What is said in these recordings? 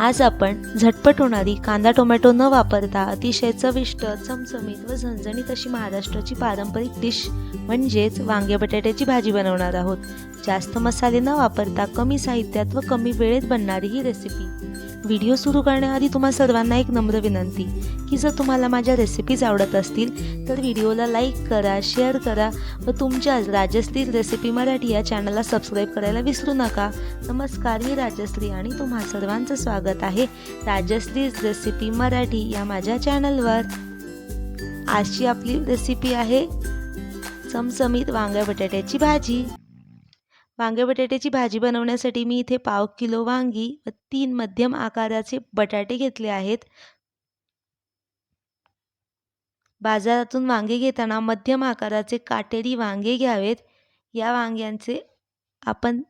आज आपण झटपट होणारी कांदा टोमॅटो न वापरता अतिशय चविष्ट चमचमीत व झणझणीत अशी महाराष्ट्राची पारंपरिक डिश म्हणजेच वांगे बटाट्याची भाजी बनवणार आहोत. जास्त मसाले न वापरता कमी साहित्यात व कमी वेळेत बनणारी ही रेसिपी व्हिडिओ सुरू करण्याआधी तुम्हा सर्वांना एक नम्र विनंती की जर तुम्हाला माझ्या रेसिपीज आवडत असतील तर व्हिडिओला लाईक करा शेअर करा व तुमच्या राजश्री रेसिपी मराठी या चॅनलला सबस्क्राईब करायला विसरू नका. नमस्कार मी राजश्री आणि तुम्हा सर्वांचं स्वागत आहे राजश्री रेसिपी मराठी या माझ्या चॅनलवर आजची आपली रेसिपी आहे चमचमीत वांग्या बटाट्याची भाजी. वांगे बटाट्याची भाजी बनवण्यासाठी मी इथे पाव किलो वांगी व तीन मध्यम आकाराचे बटाटे घेतले आहेत. बाजारातून वांगे घेताना मध्यम आकाराचे काटेरी वांगे घ्यावेत. या वांग्यांचे आपण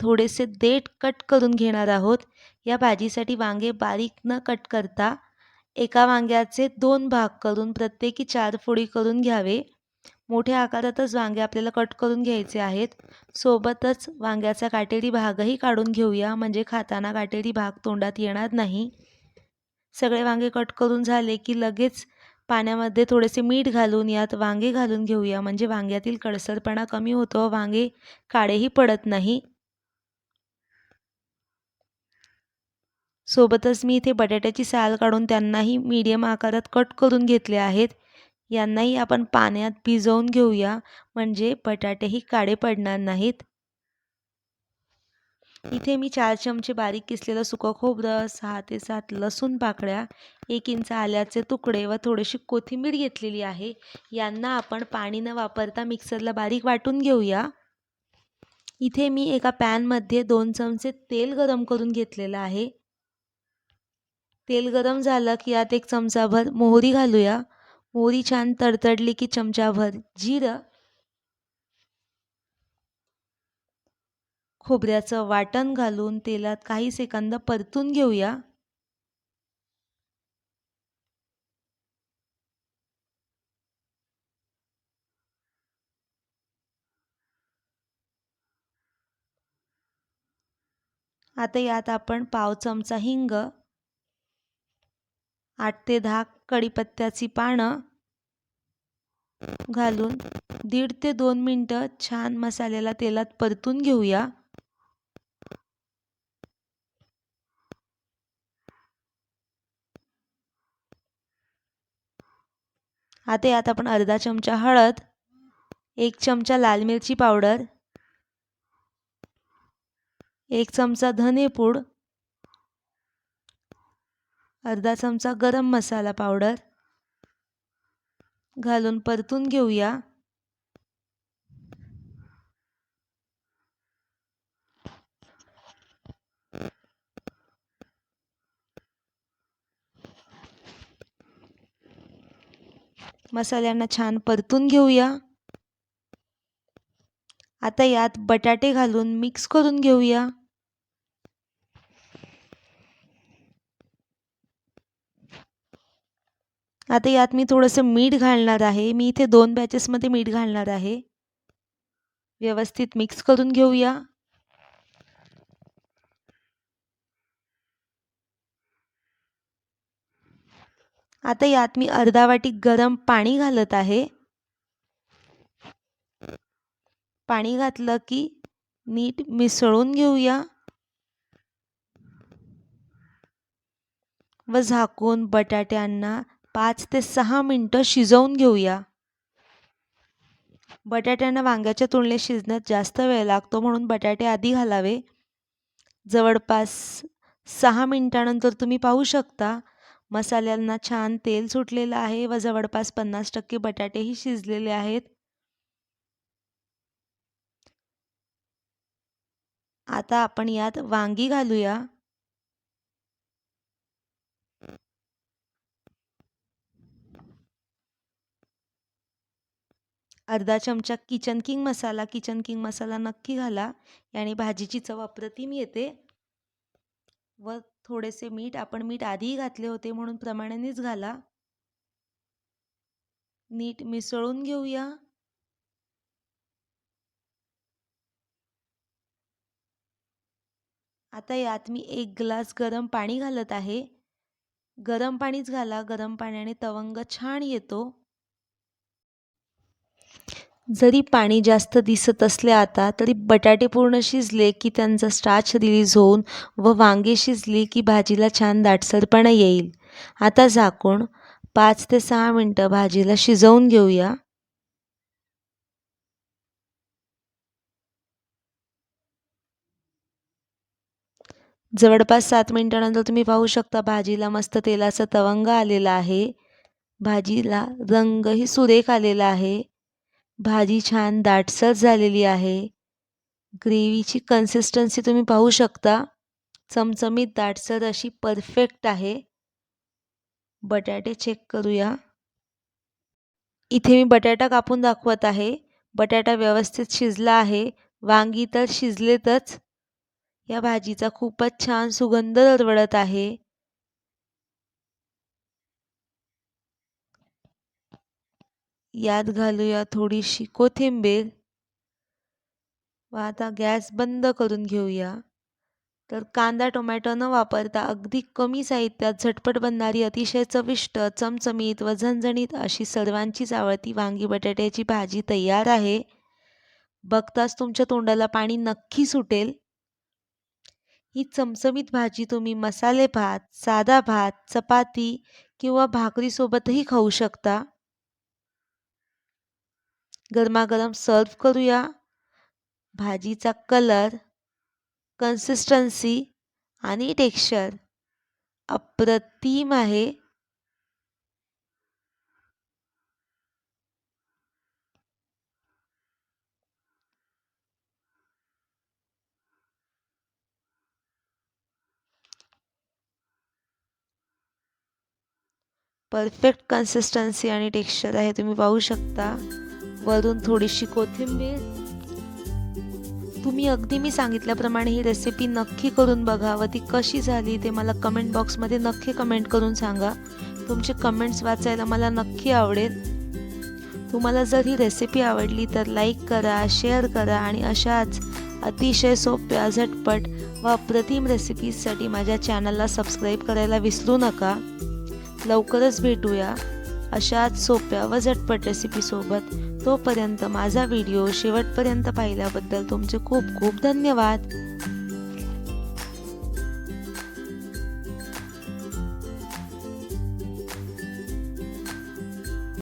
थोडेसे देठ कट करून घेणार आहोत. या भाजीसाठी वांगे बारीक न कट करता एका वांग्याचे दोन भाग करून प्रत्येकी चार फोडी करून घ्यावे. मोठ्या आकारातच वांगे आपल्याला कट करून घ्यायचे आहेत. सोबतच वांग्याचा काटेरी भागही काढून घेऊया म्हणजे खाताना काटेरी भाग तोंडात येणार नाही. सगळे वांगे कट करून झाले की लगेच पाण्यामध्ये थोडेसे मीठ घालून यात वांगे घालून घेऊया म्हणजे वांग्यातील कडसरपणा कमी होतो वांगे काळेही पडत नाही. सोबतच मी इथे बटाट्याची साल काढून त्यांनाही मीडियम आकारात कट करून घेतले आहेत. यांनाही आपण पाण्यात भिजवून घेऊया म्हणजे बटाटेही काळे पडणार नाहीत. इथे मी चार चमचे बारीक किसलेलं सुकं खोबरं सहा ते सात लसूण पाकळ्या एक इंच आल्याचे तुकडे व थोडीशी कोथिंबीर घेतलेली आहे. यांना आपण पाणी न वापरता मिक्सरला बारीक वाटून घेऊया. इथे मी एका पॅनमध्ये दोन चमचे तेल गरम करून घेतलेलं आहे. तेल गरम झालं की यात एक चमचाभर मोहरी घालूया. मोहरी छान तडतडली की चमचाभर. जिरं. खोबऱ्याचं वाटण घालून तेलात काही सेकंद परतून घेऊया. आता यात आपण पाव चमचा हिंग आठ ते दहा कढीपत्त्याची पानं घालून दीड ते दोन मिनटं छान मसाल्याला तेलात परतून घेऊया. आता यात आपण अर्धा चमचा हळद एक चमचा लाल मिरची पावडर एक चमचा धनेपूड अर्धा चमचा गरम मसाला पावडर घालून परतून घेऊया. मसाल्यांना छान परतून घेऊया. आता यात बटाटे घालून मिक्स करून घेऊया. आता यात मी थोडंसं मीठ घालणार आहे. मी इथे दोन बॅचेसमध्ये मीठ घालणार आहे. व्यवस्थित मिक्स करून घेऊया. आता यात मी अर्धा वाटी गरम पाणी घालत आहे. पाणी घातलं की नीट मिसळून घेऊया. व झाकून बटाट्यांना पाच ते सहा मिनटं शिजवून घेऊया. बटाट्यांना वांग्याच्या तुलनेत शिजण्यात जास्त वेळ लागतो म्हणून बटाटे आधी घालावे. जवळपास सहा मिनटानंतर तुम्ही पाहू शकता मसाल्यांना छान तेल सुटलेलं आहे व जवळपास पन्नास टक्के बटाटेही शिजलेले आहेत. आता आपण यात वांगी घालूया. अर्धा चमचा Kitchen King masala Kitchen King masala नक्की घाला. याने भाजीची चव अप्रतिम येते. व थोडेसे मीठ आपण मीठ आधीही घातले होते म्हणून प्रमाणानेच घाला. नीट मिसळून घेऊया. आता यात मी एक ग्लास गरम पाणी घालत आहे. गरम पाणीच घाला. गरम पाण्याने तवंग छान येतो. जरी पाणी जास्त दिसत असले आता तरी बटाटे पूर्ण शिजले की त्यांचा स्टार्च रिलीज होऊन व वांगे शिजली की भाजीला छान दाटसरपणा येईल. आता झाकून पाच ते सहा मिनटं भाजीला शिजवून घेऊया. जवळपास सात मिनटानंतर तुम्ही पाहू शकता भाजीला मस्त तेलाचा तवंग आलेला आहे. भाजीला रंगही सुरेख आलेला आहे. भाजी छान दाटसर झालेली आहे. ग्रेव्हीची कन्सिस्टन्सी तुम्ही पाहू शकता. चमचमीत दाटसर अशी परफेक्ट आहे. बटाटे चेक करूया. इथे मी बटाटा कापून दाखवत आहे. बटाटा व्यवस्थित शिजला आहे. वांगी तर शिजलेतच. या भाजीचा खूपच छान सुगंध दरवळत आहे. यात घालूया थोडीशी कोथिंबीर. व आता गॅस बंद करून घेऊया. तर कांदा टोमॅटो न वापरता अगदी कमी साहित्यात झटपट बनणारी अतिशय चविष्ट चमचमीत व झणझणीत अशी सर्वांचीच आवडती वांगी बटाट्याची भाजी तयार आहे. बघताच तुमच्या तोंडाला पाणी नक्की सुटेल. ही चमचमीत भाजी तुम्ही मसाले भात साधा भात चपाती किंवा भाकरीसोबतही खाऊ शकता. गरमागरम सर्व करूया. भाजीचा कलर कन्सिस्टन्सी आणि टेक्स्चर अप्रतिम आहे. परफेक्ट कन्सिस्टन्सी आणि टेक्स्चर आहे तुम्ही पाहू शकता. वरून थोडीशी कोथिंबीर. तुम्ही अगदी मी सांगितल्याप्रमाणे ही रेसिपी नक्की करून बघा व ती कशी झाली ते मला कमेंट बॉक्समध्ये नक्की कमेंट करून सांगा. तुमचे कमेंट्स वाचायला मला नक्की आवडेल. तुम्हाला जर ही रेसिपी आवडली तर लाईक करा शेअर करा आणि अशाच अतिशय सोप्या झटपट व अप्रतिम रेसिपीजसाठी माझ्या चॅनलला सबस्क्राईब करायला विसरू नका. लवकरच भेटूया. अशाच सोप्या व झटपट रेसिपीसोबत तोपर्यंत माझा व्हिडिओ शेवटपर्यंत पाहिल्याबद्दल तुमचे खूप खूप धन्यवाद.